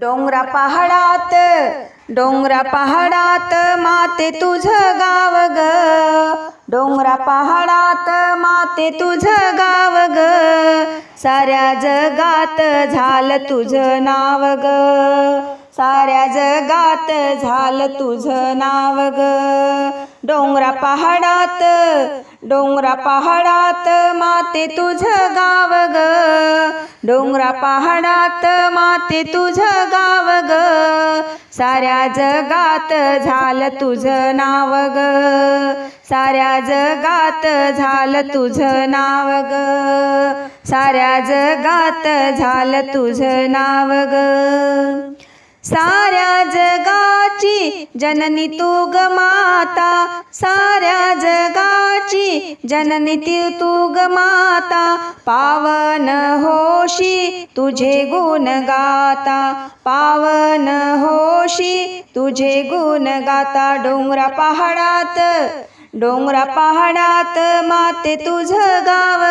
डोंगरा पहाडात डोंगरा पहाडात माते तुझं गाव ग. डोंगरा पहाडात माते तुझं गाव ग. साऱ्या जगात झालं तुझं नाव ग. साऱ्या जगात झालं तुझं नाव ग. डोंगरा पहाडात डोंगरा पहाडात माते तुझं गाव ग. डोंगरा पहाडात माते तुझं गाव ग. साऱ्या जगात झालं तुझं नाव ग. साऱ्या जगात झालं तुझं नाव ग. साऱ्या जगात झालं तुझं नाव ग. साऱ्या जगाची जननी तू ग माता. साऱ्या जगाची जननी ती तू ग माता. पावन होशी तुझे गुण गाता. पावन होशी तुझे गुण गाता. डोंगरा पहाडात डोंगरा पहाडात माते तुझ गाव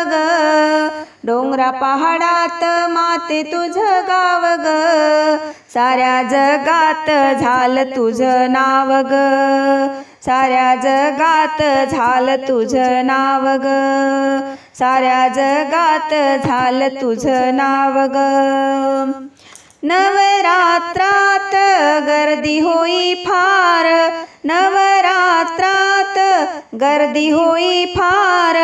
डोंगरा पहाडात माते तुझं गाव ग. साऱ्या जगात झालं तुझं नाव ग. साऱ्या जगात झालं तुझं नाव ग. साऱ्या जगात झालं तुझं नाव ग. नवरात्रात गर्दी होई फार नवरात्रात गर्दी होई फार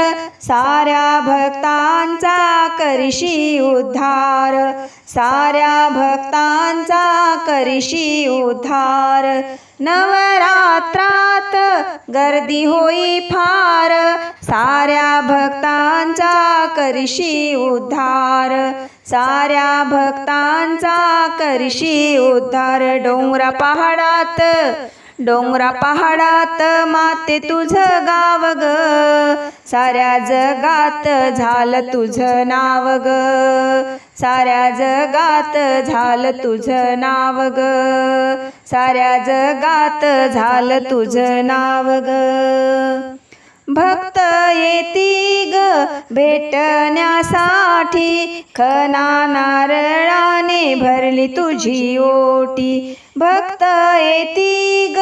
साऱ्या भक्तांचा करिशी उद्धार साऱ्या भक्तांचा करिशी उद्धार. नवरात्रा नवरात्रात गर्दी होई फार. साऱ्या भक्तांचा करशी उद्धार. साऱ्या भक्तांचा करशी उद्धार. डोंगरा पहाडात डोंगरा पहाडात माते तुझं गाव ग. साऱ्या जगात झालं तुझं नाव ग. साऱ्या जगात झालं तुझं नाव ग. साऱ्या जगात झालं तुझं नाव ग. भक्त येती ग. भेटण्यासाठी खना नारळा भरली तुझी ओटी. भक्त येती ग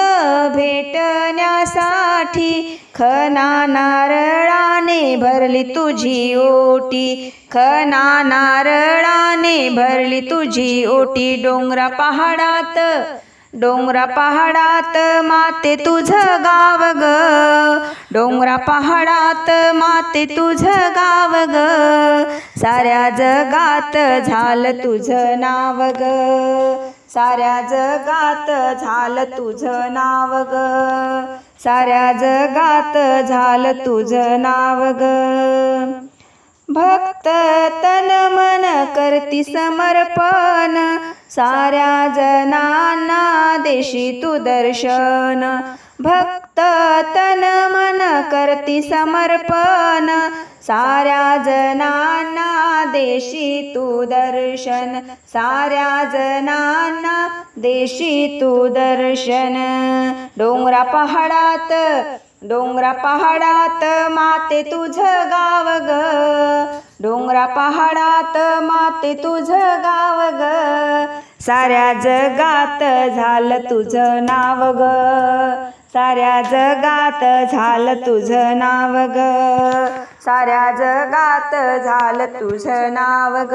भेटण्यासाठी. खना नारळाने भरली तुझी ओटी. खना नारळाने भरली तुझी ओटी. डोंगरा पहाडात डोंगरा पहाडात माते तुझं गाव ग. डोंगरा पहाडात माते तुझं गाव ग. साऱ्या जगात झालं तुझं नाव ग. साऱ्या जगात झालं तुझं नाव ग. साऱ्या जगात झालं तुझं नाव ग. भक्त तन मन करती समर्पण. साऱ्या जनांना देशी तू दर्शन. भक्त तन मन करती समर्पण. साऱ्या जनांना देशी तू दर्शन. साऱ्या जनांना देशी तू दर्शन. डोंगरा पहाडात डोंगरा पहाडात माते तुझं गाव ग. डोंगरा पहाडात माते तुझं गाव ग. साऱ्या जगात झालं तुझं नाव ग. साऱ्या जगात झालं तुझं नाव ग. साऱ्या जगात झालं तुझं नाव ग.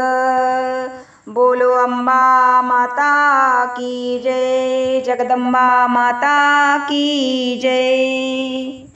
बोलो अंबा माता की जय. जगदंबा माता की जय.